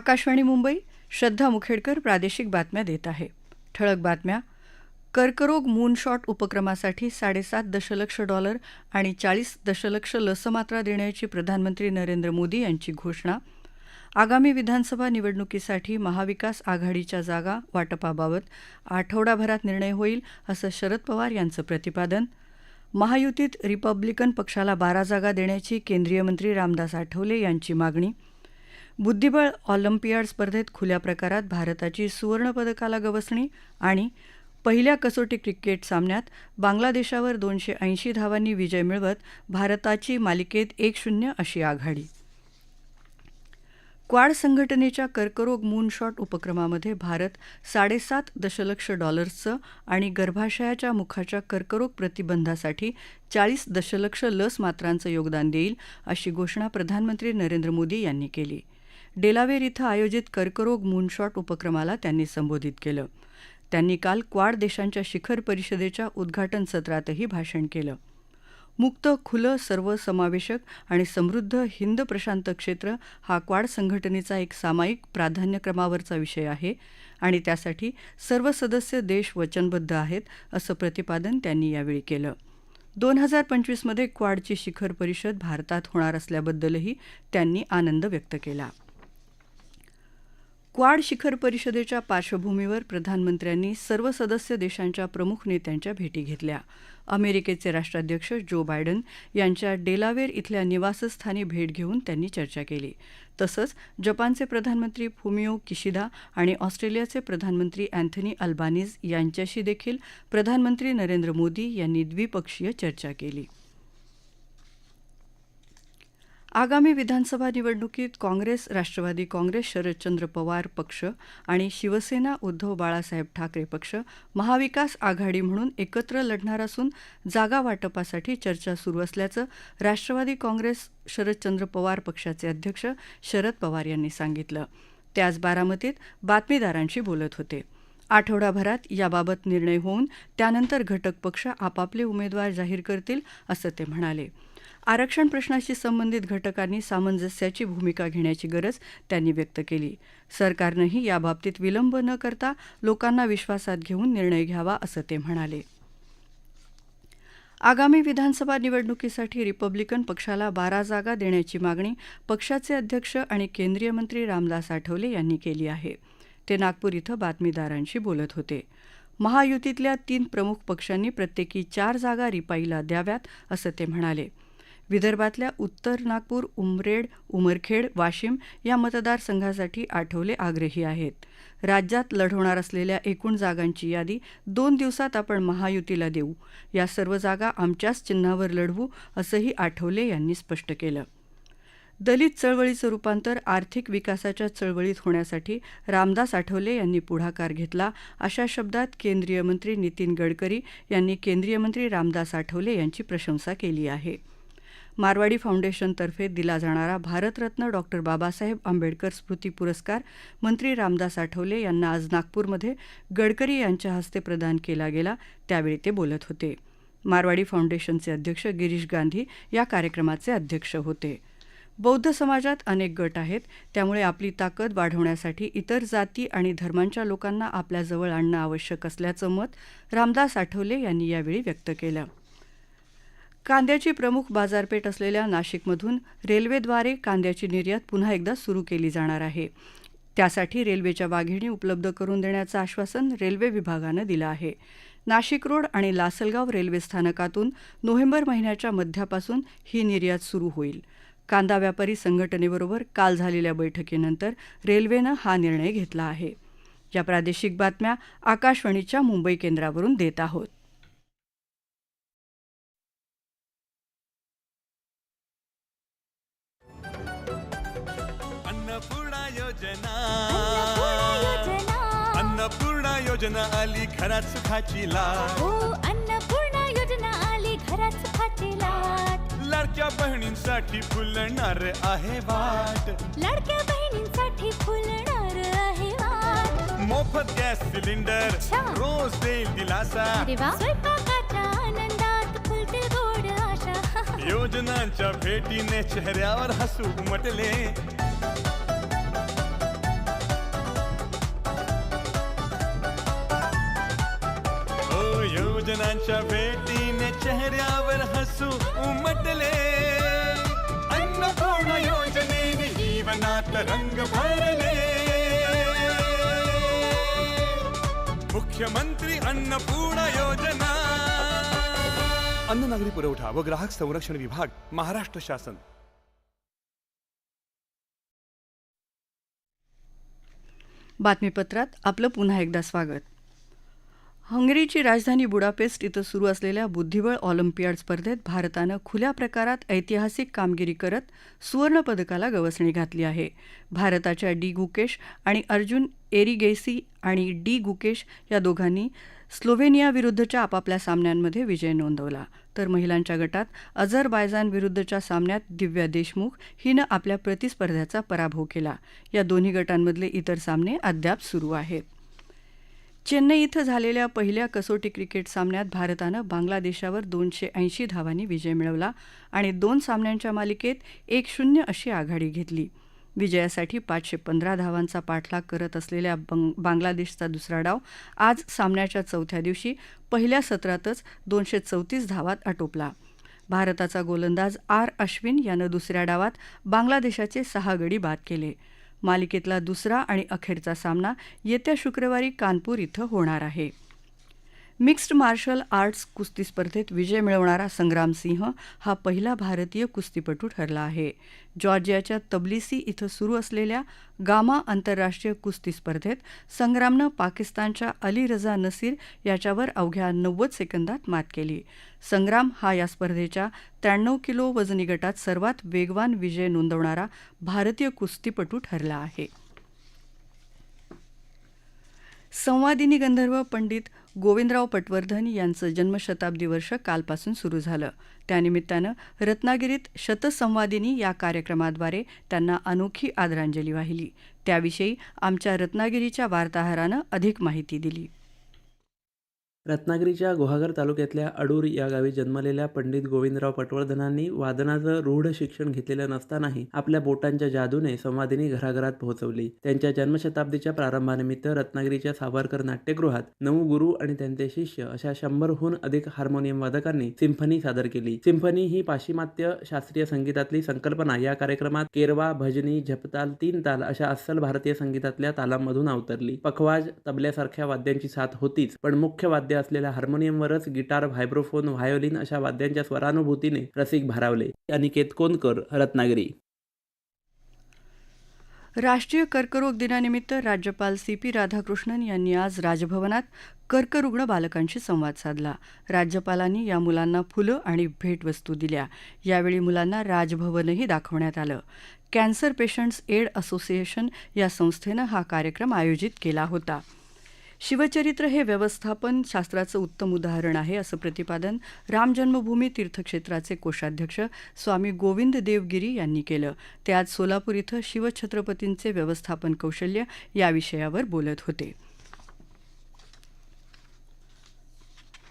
आकाशवाणी मुंबई श्रद्धा मुखेडकर प्रादेशिक बातम्या देत आहे. ठळक बातम्या. कर्करोग मूनशॉट उपक्रमासाठी साडेसात दशलक्ष डॉलर आणि चाळीस दशलक्ष लसमात्रा देण्याची प्रधानमंत्री नरेंद्र मोदी यांची घोषणा. आगामी विधानसभा निवडणुकीसाठी महाविकास आघाडीच्या जागा वाटपाबाबत आठवडाभरात निर्णय होईल असं शरद पवार यांचं प्रतिपादन. महायुतीत रिपब्लिकन पक्षाला बारा जागा देण्याची केंद्रीय मंत्री रामदास आठवले यांची मागणी. बुद्धिबळ ऑलिम्पियाड स्पर्धेत खुल्या प्रकारात भारताची सुवर्णपदकाला गवसणी आणि पहिल्या कसोटी क्रिकेट सामन्यात बांगलादेशावर दोनशे ऐंशी धावांनी विजय मिळवत भारताची मालिकेत एक शून्य अशी आघाडी. क्वाड संघटनेच्या कर्करोग मूनशॉट उपक्रमामध्ये भारत साडेसात दशलक्ष डॉलर्सचं आणि गर्भाशयाच्या मुखाच्या कर्करोग प्रतिबंधासाठी चाळीस दशलक्ष लस मात्रांचं योगदान देईल अशी घोषणा प्रधानमंत्री नरेंद्र मोदी यांनी केली. डेलावेर इथं आयोजित कर्करोग मूनशॉट उपक्रमाला त्यांनी संबोधित केलं. त्यांनी काल क्वाड देशांच्या शिखर परिषदेच्या उद्घाटन सत्रातही भाषण केलं. मुक्त खुलं सर्वसमावेशक आणि समृद्ध हिंद प्रशांत क्षेत्र हा क्वाड संघटनेचा एक सामायिक प्राधान्यक्रमावरचा विषय आहे आणि त्यासाठी सर्व सदस्य देश वचनबद्ध आहेत असं प्रतिपादन त्यांनी यावेळी केलं. दोन हजार पंचवीसमध्ये क्वाडची शिखर परिषद भारतात होणार असल्याबद्दलही त्यांनी आनंद व्यक्त केला. क्वाड शिखर परिषदेच्या पार्श्वभूमीवर प्रधानमंत्र्यांनी सर्व सदस्य देशांच्या प्रमुख नेत्यांच्या भेटी घेतल्या. अमेरिकेचे राष्ट्राध्यक्ष जो बायडन यांच्या डेलावेर इथल्या निवासस्थानी भेट घेऊन त्यांनी चर्चा केली. तसंच जपानचे प्रधानमंत्री फुमिओ किशिदा आणि ऑस्ट्रेलियाचे प्रधानमंत्री अँथनी अल्बानीज यांच्याशी देखील प्रधानमंत्री नरेंद्र मोदी यांनी द्विपक्षीय चर्चा केली. आगामी विधानसभा निवडणुकीत काँग्रेस राष्ट्रवादी काँग्रेस शरदचंद्र पवार पक्ष आणि शिवसेना उद्धव बाळासाहेब ठाकरे पक्ष महाविकास आघाडी म्हणून एकत्र लढणार असून जागा वाटपासाठी चर्चा सुरू असल्याचं राष्ट्रवादी काँग्रेस शरदचंद्र पवार पक्षाचे अध्यक्ष शरद पवार यांनी सांगितलं. ते आज बारामतीत बातमीदारांशी बोलत होते. आठवडाभरात याबाबत निर्णय होऊन त्यानंतर घटक पक्ष आपापले उमेदवार जाहीर करतील असं ते म्हणाले. आरक्षण प्रश्नाशी संबंधित घटकांनी सामंजस्याची भूमिका घेण्याची गरज त्यांनी व्यक्त केली. सरकारनंही याबाबतीत विलंब न करता लोकांना विश्वासात घेऊन निर्णय घ्यावा असं ते म्हणाले. आगामी विधानसभा निवडणुकीसाठी रिपब्लिकन पक्षाला बारा जागा देण्याची मागणी पक्षाचे अध्यक्ष आणि केंद्रीय मंत्री रामदास आठवले यांनी केली आहे. ते नागपूर इथं बातमीदारांशी बोलत होते. महायुतीतल्या तीन प्रमुख पक्षांनी प्रत्येकी चार जागा रिपाईला द्याव्यात असं ते म्हणाले. विदर्भातल्या उत्तर नागपूर उमरेड उमरखेड वाशिम या मतदारसंघासाठी आठवले आग्रही आहेत. राज्यात लढवणार असलेल्या एकूण जागांची यादी दोन दिवसात आपण महायुतीला देऊ. या सर्व जागा आमच्याच चिन्हावर लढवू असंही आठवले यांनी स्पष्ट केलं. दलित चळवळीचं रूपांतर आर्थिक विकासाच्या चळवळीत होण्यासाठी रामदास आठवले यांनी पुढाकार घेतला अशा शब्दात केंद्रीय मंत्री नितीन गडकरी यांनी केंद्रीय मंत्री रामदास आठवले यांची प्रशंसा केली आहे. मारवाडी फाउंडेशनतर्फे दिला जाणारा भारतरत्न डॉक्टर बाबासाहेब आंबेडकर स्मृती पुरस्कार मंत्री रामदास आठवले यांना आज नागपूरमध्ये गडकरी यांच्या हस्ते प्रदान केला गेला त्यावेळी ते बोलत होते. मारवाडी फाउंडेशनचे अध्यक्ष गिरीश गांधी या कार्यक्रमाचे अध्यक्ष होते. बौद्ध समाजात अनेक गट आहेत त्यामुळे आपली ताकद वाढवण्यासाठी इतर जाती आणि धर्मांच्या लोकांना आपल्याजवळ आणणं आवश्यक असल्याचं मत रामदास आठवले यांनी यावेळी व्यक्त केलं. कांद्याची प्रमुख बाजारपेठ असलेल्या नाशिकमधून रेल्वेद्वारे कांद्याची निर्यात पुन्हा एकदा सुरू केली जाणार आहे. त्यासाठी रेल्वेच्या वाघिणी उपलब्ध करून देण्याचं आश्वासन रेल्वे विभागानं दिलं आहे. नाशिक रोड आणि लासलगाव रेल्वे स्थानकातून नोव्हेंबर महिन्याच्या मध्यापासून ही निर्यात सुरू होईल. कांदा व्यापारी संघटनेबरोबर काल झालेल्या बैठकीनंतर रेल्वेनं हा निर्णय घेतला आहे. या प्रादेशिक बातम्या आकाशवाणीच्या मुंबई केंद्रावरून देत आहोत. योजना. अन्नपूर्णा योजना. आली घरात सुखाची लाट. हो अन्नपूर्णा योजना आली घरात सुखाची लाट. लाडक्या बहिणींसाठी फुलणार आहे वाट. लाडक्या बहिणींसाठी फुलणार आहे वाट. मोफत गॅस सिलेंडर छान. रोज देईल दिलासा. अरे वा. स्वयंपाकाच्या आनंदात फुलते गोड आशा. योजनांच्या भेटीने चेहऱ्यावर हसू उमटले. सुजनांच्या भेटीने चेहऱ्यावर हसू उमटले. अन्नपूर्णा योजनेने जीवनात रंग भरले. मुख्यमंत्री अन्नपूर्णा योजना. अन्न नागरी पुरवठा व ग्राहक संरक्षण विभाग महाराष्ट्र शासन. बातमीपत्रात आपलं पुन्हा एकदा स्वागत. हंगेरीची राजधानी बुडापेस्ट इथं सुरू असलेल्या बुद्धिबळ ऑलिम्पियाड स्पर्धेत भारतानं खुल्या प्रकारात ऐतिहासिक कामगिरी करत सुवर्णपदकाला गवसणी घातली आहे. भारताच्या डी गुकेश आणि अर्जुन एरिगेसी आणि डी गुकेश या दोघांनी स्लोवेनियाविरुद्धच्या आपापल्या सामन्यांमध्ये विजय नोंदवला. तर महिलांच्या गटात अझरबायजान विरुद्धच्या सामन्यात दिव्या देशमुख हिनं आपल्या प्रतिस्पर्ध्याचा पराभव केला. या दोन्ही गटांमधले इतर सामने अद्याप सुरू आहेत. चेन्नई इथं झालेल्या पहिल्या कसोटी क्रिकेट सामन्यात भारतानं बांगलादेशावर दोनशे ऐंशी धावांनी विजय मिळवला आणि दोन सामन्यांच्या मालिकेत एक शून्य अशी आघाडी घेतली. विजयासाठी पाचशे पंधरा धावांचा पाठलाग करत असलेल्या बंग बांगलादेशचा दुसरा डाव आज सामन्याच्या चौथ्या दिवशी पहिल्या सत्रातच दोनशे चौतीस धावात आटोपला. भारताचा गोलंदाज आर अश्विन यानं दुसऱ्या डावात बांगलादेशाचे सहा गडी बाद केले. मालिकेतला दुसरा आणि अखेरचा सामना येत्या शुक्रवारी कानपूर इथं होणार आहे. मिक्स्ड मार्शल आर्ट्स कुस्ती स्पर्धेत विजय मिळवणारा संग्राम सिंह हा पहिला भारतीय कुस्तीपटू ठरला आहे. जॉर्जियाच्या तबलिसी इथं सुरू असलेल्या गामा आंतरराष्ट्रीय कुस्ती स्पर्धेत संग्रामनं पाकिस्तानच्या अली रजा नसीर याच्यावर अवघ्या नव्वद सेकंदात मात केली. संग्राम हा या स्पर्धेच्या त्र्याण्णव किलो वजनी गटात सर्वात वेगवान विजय नोंदवणारा भारतीय कुस्तीपटू ठरला आहे. संवादिनी गंधर्व पंडित गोविंदराव पटवर्धन यांचं जन्मशताब्दी वर्ष कालपासून सुरू झालं. त्यानिमित्तानं रत्नागिरीत शतसंवादिनी या कार्यक्रमाद्वारे त्यांना अनोखी आदरांजली वाहिली. त्याविषयी आमच्या रत्नागिरीच्या वार्ताहरानं अधिक माहिती दिली. रत्नागिरीच्या गुहागर तालुक्यातल्या अडूर या गावी जन्मलेल्या पंडित गोविंदराव पटवर्धनांनी वादनाचं रूढ शिक्षण घेतलेलं नसतानाही आपल्या बोटांच्या जादूने संवादिनी घराघरात पोहोचवली. त्यांच्या जन्मशताब्दीच्या प्रारंभानिमित्त रत्नागिरीच्या सावरकर नाट्यगृहात नऊ गुरु आणि त्यांचे शिष्य अशा शंभरहून अधिक हार्मोनियम वादकांनी सिम्फनी सादर केली. सिम्फनी ही पाश्चिमात्य शास्त्रीय संगीतातली संकल्पना या कार्यक्रमात केरवा भजनी झपताल तीन ताल अशा अस्सल भारतीय संगीतातल्या तालांमधून अवतरली. पखवाज तबल्यासारख्या वाद्यांची साथ होतीच पण मुख्य वाद्य वाद्य असलेल्या हार्मोनियमवरच गिटार व्हायब्रोफोन व्हायोलिन अशा वाद्यांच्या स्वरानुभूतीने रसिक भारावले. अनिकेत कोनकर रत्नागिरी. राष्ट्रीय कर्करोग दिनानिमित्त राज्यपाल सी पी राधाकृष्णन यांनी आज राजभवनात कर्करुग्ण बालकांशी संवाद साधला. राज्यपालांनी या मुलांना फुलं आणि भेटवस्तू दिल्या. यावेळी मुलांना राजभवनही दाखवण्यात आलं. कॅन्सर पेशंट्स एड असोसिएशन या संस्थेनं हा कार्यक्रम आयोजित केला होता. शिवचरित्र हे व्यवस्थापन शास्त्राचं उत्तम उदाहरण आहे असं प्रतिपादन राम जन्मभूमी तीर्थक्षेत्राचे कोषाध्यक्ष स्वामी गोविंद देवगिरी यांनी केलं. ते आज सोलापूर इथं शिवछत्रपतींचे व्यवस्थापन कौशल्य या विषयावर बोलत होते.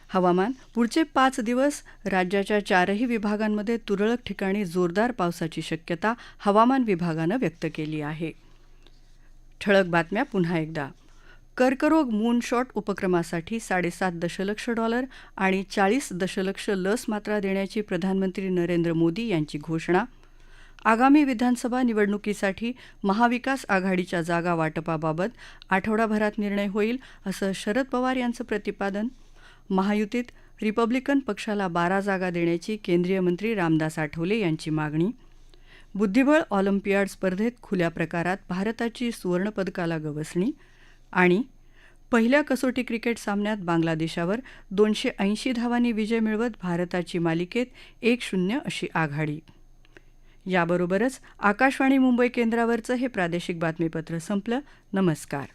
हवामान. पुढचे पाच दिवस राज्याच्या चारही विभागांमध्ये तुरळक ठिकाणी जोरदार पावसाची शक्यता हवामान विभागानं व्यक्त केली आहे. ठळक बातम्या पुन्हा एकदा. कर्करोग मूनशॉट उपक्रमासाठी साडेसात दशलक्ष डॉलर आणि चाळीस दशलक्ष लस मात्रा देण्याची प्रधानमंत्री नरेंद्र मोदी यांची घोषणा. आगामी विधानसभा निवडणुकीसाठी महाविकास आघाडीच्या जागा वाटपाबाबत आठवडाभरात निर्णय होईल असं शरद पवार यांचं प्रतिपादन. महायुतीत रिपब्लिकन पक्षाला बारा जागा देण्याची केंद्रीय मंत्री रामदास आठवले यांची मागणी. बुद्धिबळ ऑलिम्पियाड स्पर्धेत खुल्या प्रकारात भारताची सुवर्णपदकाला गवसणी. आणि पहिल्या कसोटी क्रिकेट सामन्यात बांगलादेशावर दोनशे ऐंशी धावांनी विजय मिळवत भारताची मालिकेत एक शून्य अशी आघाडी. याबरोबरच आकाशवाणी मुंबई केंद्रावरचं हे प्रादेशिक बातमीपत्र संपलं. नमस्कार.